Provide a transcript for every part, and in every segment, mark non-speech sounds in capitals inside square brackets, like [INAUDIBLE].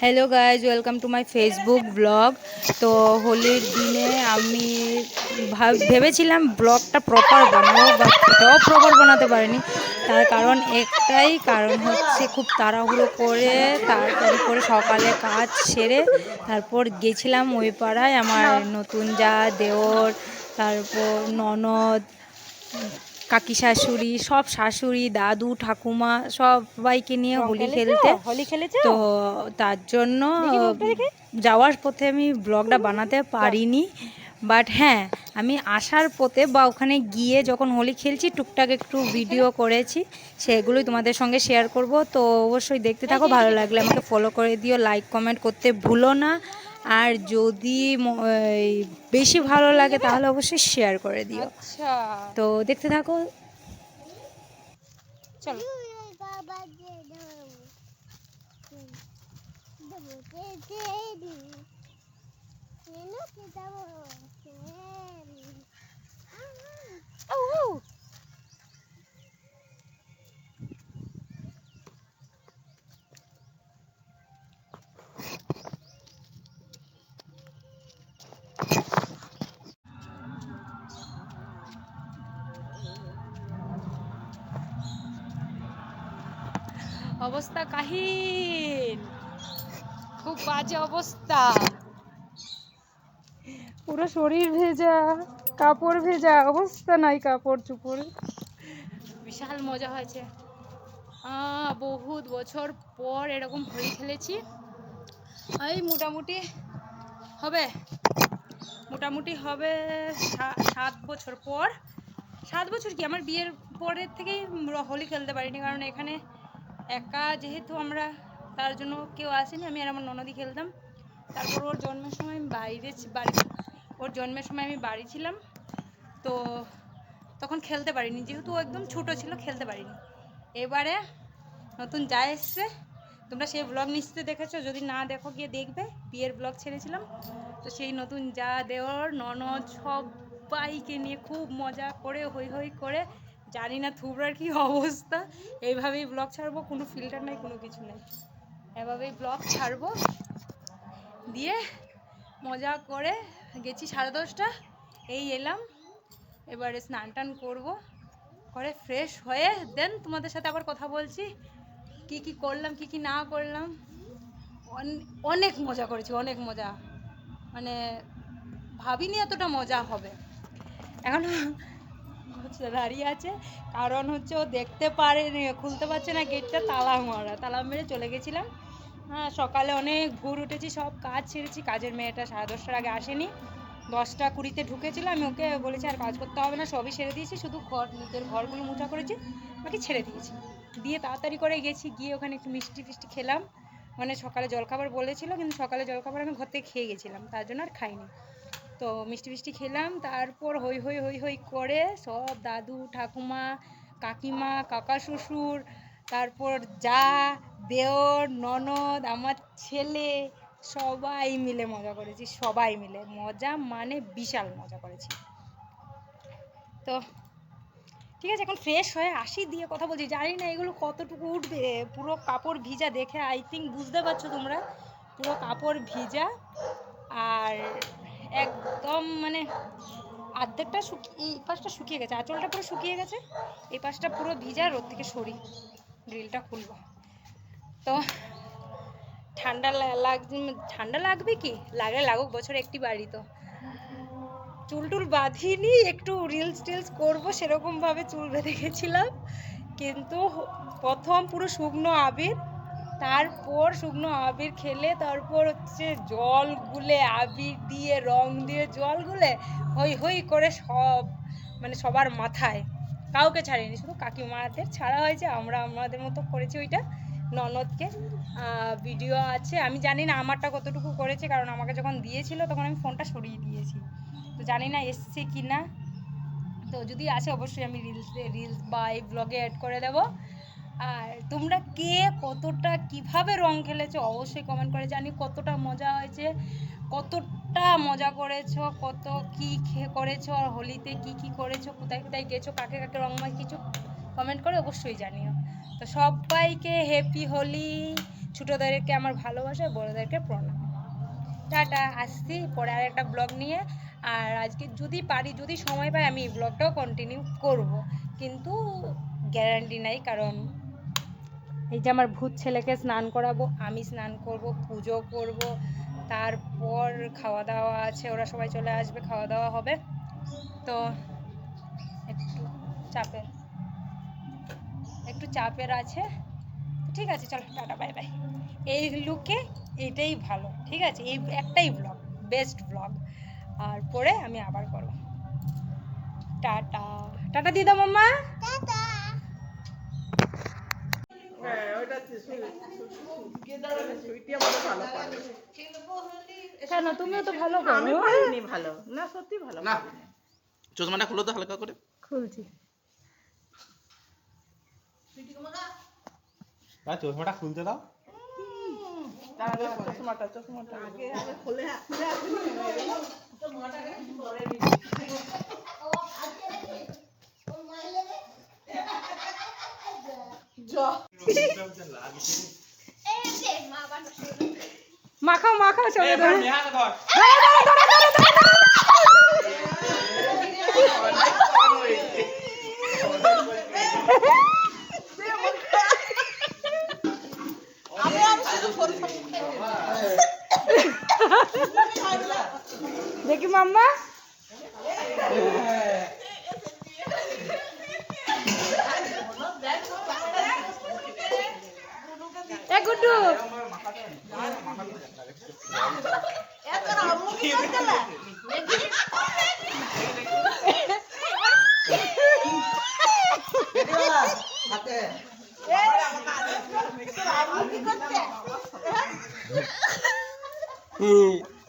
Hello guys welcome to my Facebook blog তো হোলির দিনে আমি ভাব- ভেবেছিলাম ব্লগটা প্রপার বানাবো বাট এটাও প্রপার বানাতে পারিনি। তার কারণ একটাই কারণ হচ্ছে খুব তাড়াহুড়ো করে, তাড়াতাড়ি করে সকালে কাজ সেরে তারপর গেছিলাম ওই পাড়ায় আমার নতুন যা দেওর, তারপর ননদ কাকি শাশুড়ি সব শাশুড়ি দাদু ঠাকুমা সবাইকে নিয়ে হোলি খেলতে। হোলি খেলেছো? তো তার জন্য। যাওয়ার পথে আমি ব্লগটা বানাতে পারিনি। বাট হ্যাঁ আমি আসার পথে বা ওখানে গিয়ে যখন হোলি খেলছি টুকটাক একটু ভিডিও করেছি সেগুলোই তোমাদের সঙ্গে শেয়ার করব। তো অবশ্যই দেখতে থাকো ভালো লাগলে আমাকে ফলো করে দিও লাইক কমেন্ট করতে ভুলো না। আর যদি বেশি ভালো লাগে তাহলে অবশ্যই শেয়ার করে দিও। আচ্ছা। তো দেখতে থাকো। চলো। আউ, আউ। অবস্থা কাহিল। খুব বাজে অবস্থা। পুরো শরীর ভেজা কাপড় ভেজা অবস্থা নাই কাপড় চুপড়। বিশাল মজা হয়েছে। বহুত বছর পর এরকম হোলি খেলেছি। এই মোটামুটি হবে। মোটামুটি হবে সাত বছর পর। সাত বছর কি? আমার বিয়ের পরের থেকেই হোলি খেলতে পারিনি। কারণ এখানে একা যেহেতু আমরা, তার জন্য কেউ আসেনি, আমি আর আমার ননদি খেলতাম। তারপর ওর জন্মের সময় আমি বাইরে বাড়ি, ওর জন্মের সময় আমি বাড়ি ছিলাম। তো তখন খেলতে পারিনি, যেহেতু ও একদম ছোট ছিল, খেলতে পারিনি। এবারে নতুন যা এসছে, তোমরা সেই ব্লগ নিশ্চয়ই দেখেছ, যদি না দেখো গিয়ে দেখবে, বিয়ের ব্লগ ছেড়েছিলাম। তো সেই নতুন যা দেওয়ার, ননদ সবাইকে নিয়ে খুব মজা করে হই হই করে জানি না থুবড়ার কি অবস্থা। এইভাবেই ব্লগ ছাড়বো, কোনো ফিল্টার নাই, কোনো কিছু নেই। এভাবেই ব্লগ ছাড়বো। দিয়ে মজা করে গেছি সাড়ে দশটা, এই এলাম। এবারে স্নান টান করব করে ফ্রেশ হয়ে দেন তোমাদের সাথে আবার কথা বলছি, কি কি করলাম, কি কি না করলাম। অন- অনেক মজা করেছি, অনেক মজা। মানে ভাবিনি এতটা মজা হবে। এখন দাঁড়িয়ে আছে। কারণ হচ্ছে ও দেখতে পারেনি খুলতে পারছে না গেটটা তালা মারা, তালা মেরে চলে গেছিলাম। হ্যাঁ সকালে অনেক ভোর উঠেছি, সব কাজ ছেড়েছি কাজের মেয়েটা সাড়ে দশটার আগে আসেনি। দশটা কুড়িতে ঢুকেছিল আমি ওকে বলেছি আর কাজ করতে হবে না, সবই ছেড়ে দিয়েছি, শুধু ঘর, নিজের ঘরগুলো মোছা করেছি, বাকি ছেড়ে দিয়েছি। দিয়ে তাড়াতাড়ি করে গেছি, গিয়ে ওখানে একটু মিষ্টি ফিষ্টি খেলাম। মানে সকালে জলখাবার বলেছিল, কিন্তু সকালে জলখাবার আমি ঘর থেকে খেয়ে গেছিলাম, তার জন্য আর খাইনি। তো মিষ্টি ফিষ্টি খেলাম। তারপর হই হই হই হই করে সব দাদু, ঠাকুমা, কাকিমা, কাকা শ্বশুর, তারপর যা, দেওর, ননদ, আমার ছেলে, সবাই মিলে মজা করেছি, সবাই মিলে। মজা মানে বিশাল মজা করেছি। তো ঠিক আছে, এখন ফ্রেশ হয়ে আসি, দিয়ে কথা বলছি। জানি না এগুলো কতটুকু উঠবে। পুরো কাপড় ভিজা দেখে আই থিঙ্ক বুঝতে পারছ তোমরা, পুরো কাপড় ভিজা, আর একদম মানে আর্ধেকটা শুকিয়ে এই পাশটা শুকিয়ে গেছে, আঁচলটা পুরো শুকিয়ে গেছে, এই পাশটা পুরো ভিজা রোদ থেকে সরি, গ্রিলটা খুলবো। তো ঠান্ডা লাগ, ঠান্ডা লাগবে কি? লাগলে লাগুক, বছর একটি বাড়ি তো। চুল টুল বাঁধিনি, একটু রিলস টিলস করব, সেরকমভাবে চুল বেঁধে গেছিলাম। কিন্তু প্রথম পুরো শুকনো আবির তারপর শুকনো আবির খেলে, তারপর হচ্ছে জল গুলে, আবির দিয়ে, রং দিয়ে, জল গুলে হই হই করে সব মানে সবার মাথায়। কাউকে ছাড়িনি, শুধু কাকিমাদের ছাড়া হয়েছে, আমরা আমাদের মতো করেছি ওইটা। ননদকে ভিডিও আছে। আমি জানি না আমারটা কতটুকু করেছে, কারণ আমাকে যখন দিয়েছিল তখন আমি ফোনটা সরিয়ে দিয়েছি। তো জানি না এসছে কি না তো যদি আসে অবশ্যই আমি রিলস রিলস বা এই ব্লগে অ্যাড করে দেবো। আর তোমরা কে, কতটা, কীভাবে রং খেলেছো, অবশ্যই কমেন্ট করে জানি কতটা মজা হয়েছে, কতটা মজা করেছ, কত কি খে- করেছ, আর হোলিতে কি কি করেছ, কোথায় কোথায় গেছো, কাকে কাকে রং মাখিয়েছো কমেন্ট করে অবশ্যই জানিও। তো সবাইকে হ্যাপি হোলি, ছোটোদেরকে আমার ভালোবাসা, বড়োদেরকে প্রণাম। টাটা, আসছি পরে আর একটা ব্লগ নিয়ে। আর আজকে যদি পারি, যদি সময় পাই, আমি এই ব্লগটাও কন্টিনিউ করব। কিন্তু গ্যারান্টি নাই, কারণ এই যে আমার ভূত ছেলেকে স্নান করাবো, আমি স্নান করব, পুজো করব, তারপর খাওয়া দাওয়া আছে, ওরা সবাই চলে আসবে খাওয়া দাওয়া হবে। তো একটু চাপের একটু চাপের আছে। ঠিক আছে, চলো, টাটা, বাই বাই। এই লুকে এটাই ভালো, ঠিক আছে? এই একটাই ব্লগ বেস্ট ব্লগ আর পরে আমি আবার করব। টাটা। টাটা, দিদা, মাম্মা। হ্যাঁ কেন? তুমিও তো ভালো আমি পারিনি ভালো। না সত্যি ভালো না। চশমাটা খুলো তো হালকা করে। খুলছি। চশমাটা খুলতে দাও। চশমাটা চশমাটা আগে আগে খুলে খুলে আসেনি মাখাও মাখাও চলে ধরো দেখি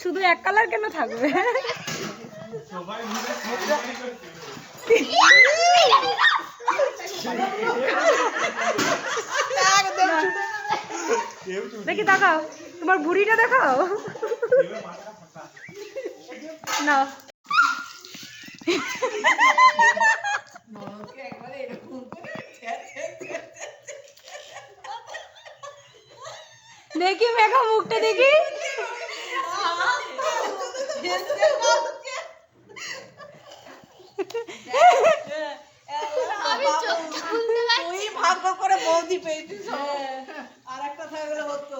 শুধু এক কালার কেন থাকবে? দেখি দেখাও তোমার বুড়িটা দেখাও। না দেখি মেঘা মুখটা দেখি। তুই ভাগ্য করে বৌদি পেয়েছিস। আর একটা থাকলে হতো।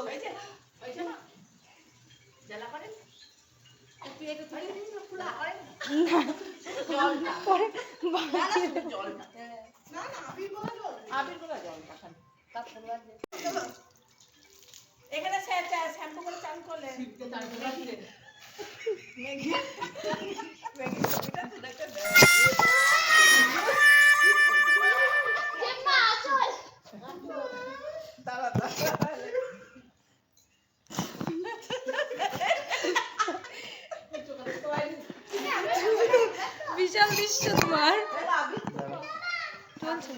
এখানে শ্যাম্পু করে চান করলেন। মেঘি মেঘি ছবিটা তুলে একটা চলছে।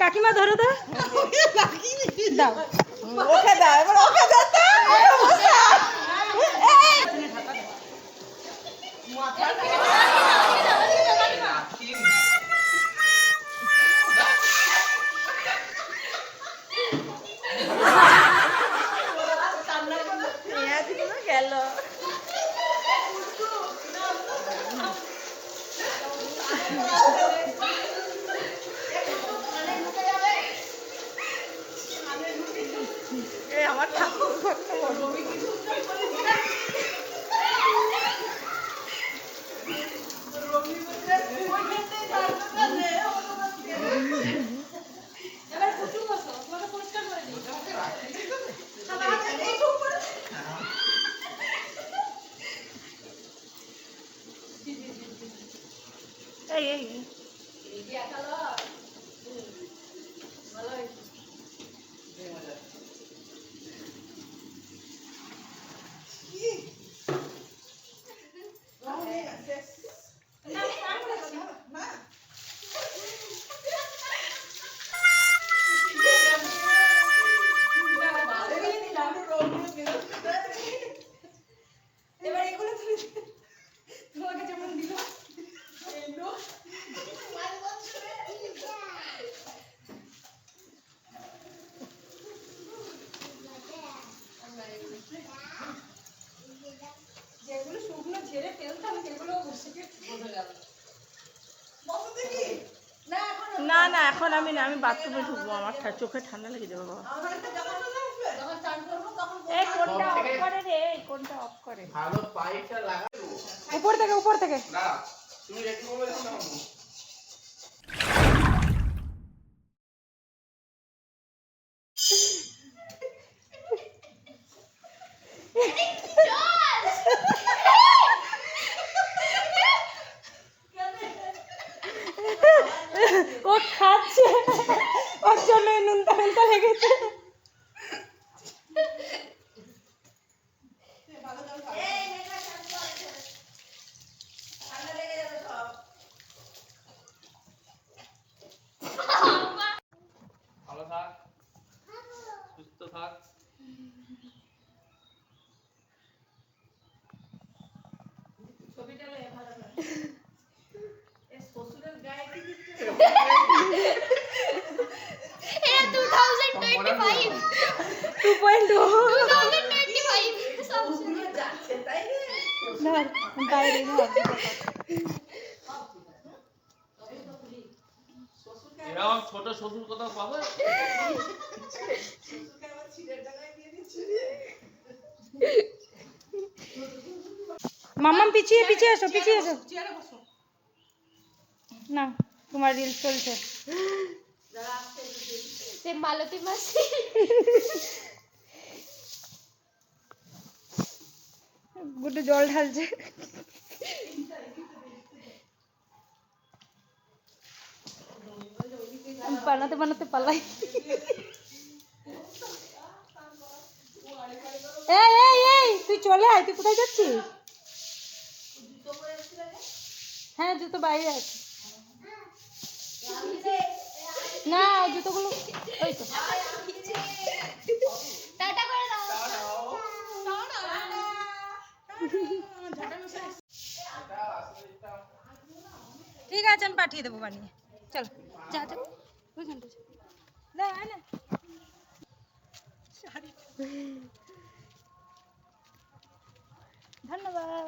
কাকিমা ধরো তো। দাও। ওকে দাও এবার ওকে দাও তো। আমার ঠাকুর ঘরটা এই ভালো হয়েছে। আমি না আমি বাথরুমে ঢুকবো আমার চোখে ঠান্ডা লেগে যাবে বাবা। উপর থেকে উপর থেকে। যখন চান করব তখন এই কোনটা অফ করে রে এই কোনটা অফ করে ভালো পাইপটা লাগাবো উপর থেকে উপর থেকে না তুমি একটু বলে দাও না বাবু। ও খাচ্ছে ওর জন্য নুনটা নুনটা লেগেছে। ভালো থাক। সুস্থ থাক। ছবিটা ভালো এ শ্বশুরের গায়ে [LAUGHS] টু পয়েন্ট টু 2025 Samsung পুরো যাচ্ছে তাই রে বাইরে এরকম ছোট শ্বশুর কোথাও পাবে মাম্মাম পিছিয়ে পিছিয়ে এসো পিছিয়ে বসো না, তোমার রিলস চলছে। সে মালতী মাসি গুটু জল ঢালছে। বানাতে বানাতে পালাই। এই এই এই, তুই চলে আয়, তুই কোথায় যাচ্ছিস? হ্যাঁ জুতো বাইরে আছে। না জুতোগুলো ওই তো। টাটা করে দাও। ঠিক আছে আমি পাঠিয়ে দেবো বানিয়ে। চলো যা যা। ওইখানটা। না। না ধন্যবাদ।